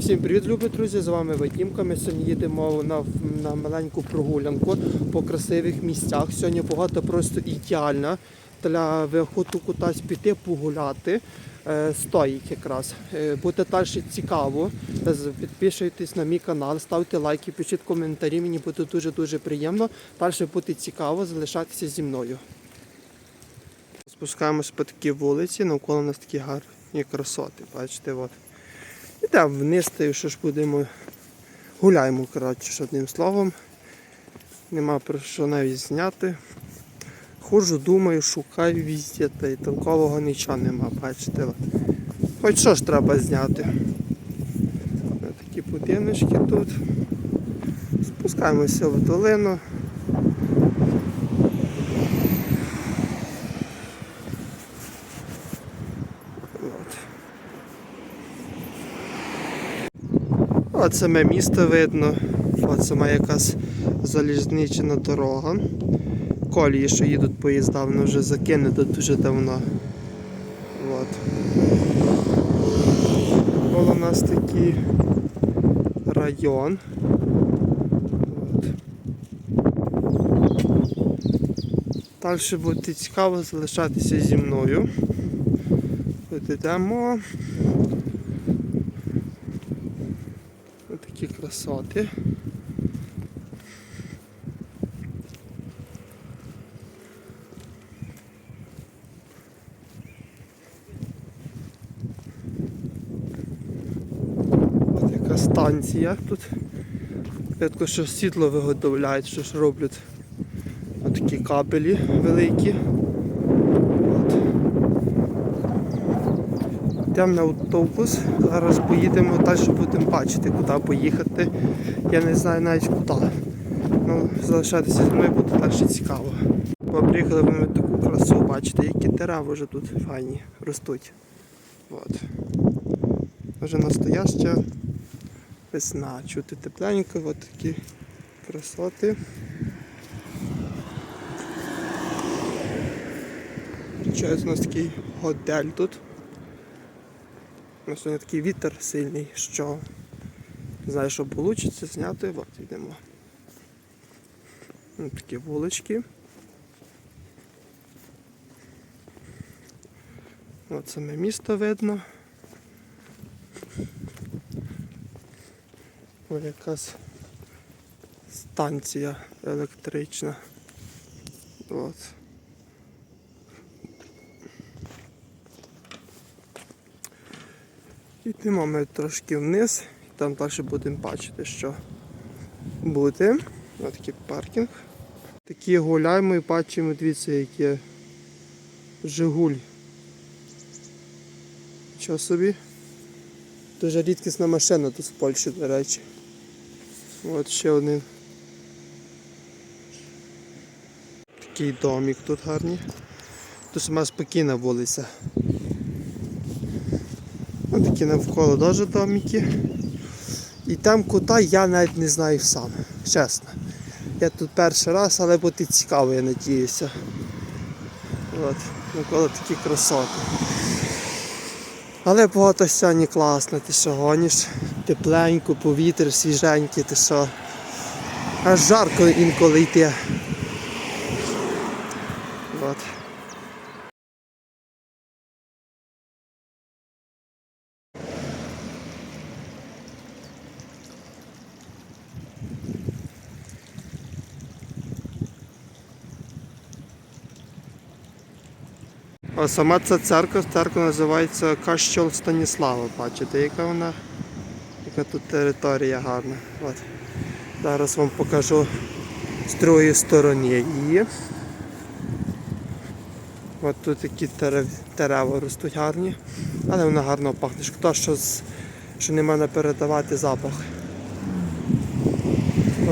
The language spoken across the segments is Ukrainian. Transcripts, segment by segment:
Всім привіт, любі друзі! З вами Вадімка. Ми сьогодні їдемо на, на маленьку прогулянку по красивих місцях. Сьогодні погода просто ідеальна для виходу кудись піти погуляти. Е, стоїть якраз. Е, буде далі цікаво. Підписуйтесь на мій канал, ставте лайки, пишіть коментарі. Мені буде дуже-дуже приємно. Далі буде цікаво залишатися зі мною. Спускаємось по такій вулиці, навколо нас такі гарні красоти. Бачите, от. Ідемо вниз, та що ж будемо. Гуляємо, коротше, одним словом. Нема про що навіть зняти. Ходжу, думаю, шукаю везде, та й толкового нічого нема, бачите. Хоч що ж треба зняти. Такі будиночки тут. Спускаємося в долину. От. От саме місто видно. От сама якась залізнична дорога. Колії, що їдуть поїзда, воно вже закинуто дуже давно. От. Коло нас такий район. От. Далі буде цікаво залишатися зі мною. От ідемо. Ось такі красоти. Ось яка станція тут. Рідко що світло виготовляють, що ж роблять. Ось такі кабелі великі. Йдемо на автобус, зараз поїдемо, далі будемо бачити, куди поїхати. Я не знаю навіть куди. Ну, залишатися зі мною буде далі цікаво. Ми приїхали ми таку красу, бачите, які дерева вже тут файні ростуть. От. Вже настояща весна. Чути тепленько, от такі красоти. Получається, у нас такий готель тут. У нас сьогодні такий вітер сильний, що не знаю, що вийде зняти. От йдемо. Ось такі вулички. От саме місто видно. Ось якась станція електрична. От. Йдемо ми трошки вниз, і там далі будемо бачити, що буде. Ось такий паркінг. Такі гуляємо і бачимо, дивіться, яке Жигуль. Що собі? Дуже рідкісна машина тут в Польщі, до речі. От ще один. Такий домик тут гарний. Тут сама спокійна вулиця. Ось такі навколо теж домики. І там куди я навіть не знаю сам, чесно. Я тут перший раз, але буде цікаво, я надіюся. От, навколо такі красоти. Але погода сьогодні класна, ти що гониш, тепленько, повітря свіженьке, ти що. Аж жарко інколи йти. От. А сама ця церква, церква називається Кащол Станіслава. Бачите, яка вона, яка тут територія гарна. От. Зараз вам покажу з другої сторони її. От тут такі дерева ростуть гарні, але вона гарно пахне. Шкода, що, що не можна передавати запах.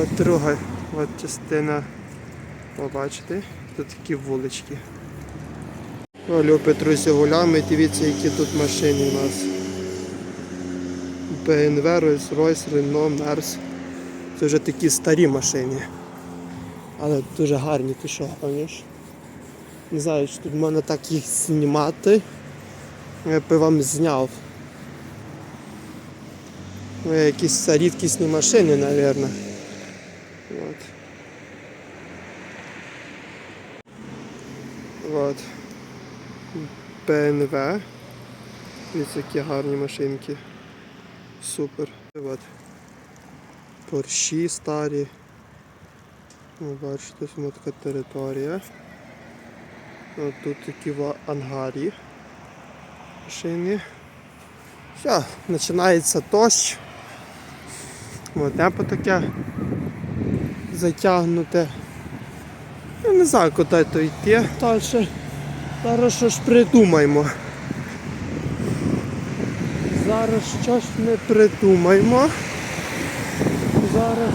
От друга от частина, о, бачите, тут такі вулички. О, любі друзі, гуляємо, і дивіться, які тут машини у нас. BMW, Rolls-Royce, Renault, Merz. Це вже такі старі машини. Але дуже гарні, ти що, пам'ятаєш? Не знаю, чи тут можна так їх знімати. Я би вам зняв. Ну, якісь рідкісні машини, мабуть. От. От. БНВ. Дивіться, які гарні машинки. Супер. От. Порші старі. Ну, бачите, ось така територія. От тут такі в ангарі машини. Все, починається. От небо таке затягнуте. Я не знаю, куди то йти далі. Що ж придумаємо. Зараз щось ми придумаємо. Зараз.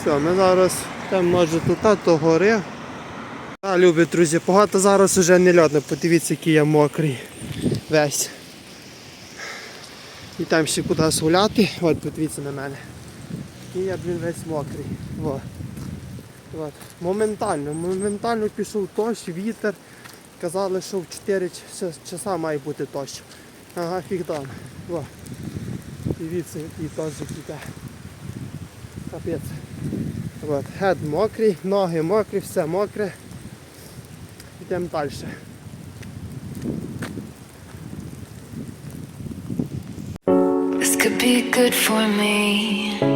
Все, ми зараз там може тут а, то гори. А, любі друзі, погода зараз уже не льотна, подивіться, який я мокрий. Весь. І там ще кудись гуляти. От, подивіться на мене. І я, блін, весь мокрий. Во. От. Моментально, моментально пішов дощ, вітер. Казали, що в 4 часа має бути дощ. Ага, фіг там. Во. Дивіться, який дощик іде. Капець. От. Гед мокрий, ноги мокрі, все мокре. Йдемо далі. This could be good for me.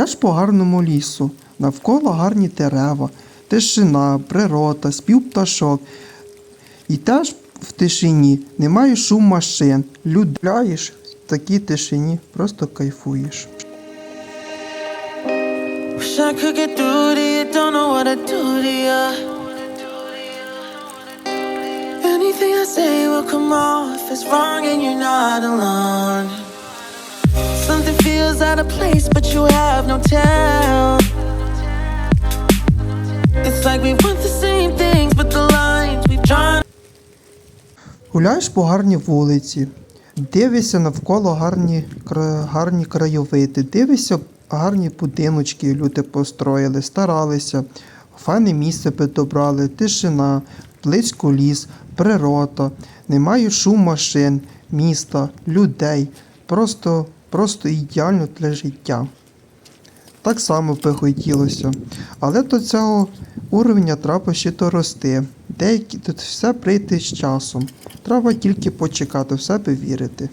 Теж по гарному лісу. Навколо гарні дерева, тишина, природа, спів пташок. І теж в тишині немає шум машин. Людляєш в такій тишині, просто кайфуєш. Anything I say will come off as wrong, and you're not alone. Something feels out of place, but you have no tell. It's like we want the same things, but the lines we've drawn. Гуляєш по гарній вулиці, дивишся навколо гарні, гарні краєвиди, дивишся гарні будиночки, люди построїли, старалися, файне місце підобрали, тишина, близько ліс, природа, немає шум машин, міста, людей. Просто, просто ідеально для життя. Так само би хотілося. Але до цього уровня треба ще дорости. Деякі тут все прийде з часом. Треба тільки почекати, в себе вірити.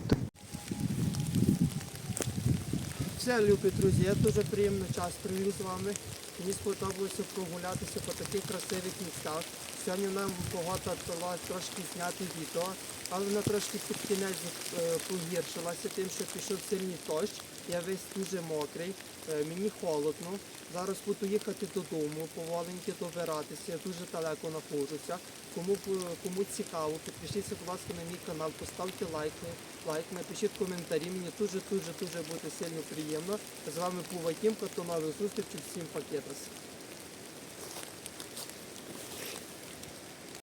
Любі друзі, я дуже приємний час провів з вами. Мені сподобалося прогулятися по таких красивих місцях. Сьогодні нам погода дала трошки зняти відео, але вона трошки під кінець е, погіршилася тим, що пішов сильний дощ. Я весь дуже мокрий, мені холодно. Зараз буду їхати додому, поволеньки добиратися. Я дуже далеко знаходжуся. Кому кому цікаво, підпишіться, будь ласка, на мій канал, поставте лайк, лайк, напишіть коментарі. Мені дуже дуже буде сильно приємно. З вами був Вадим, до нових зустрічей, всім пакетос.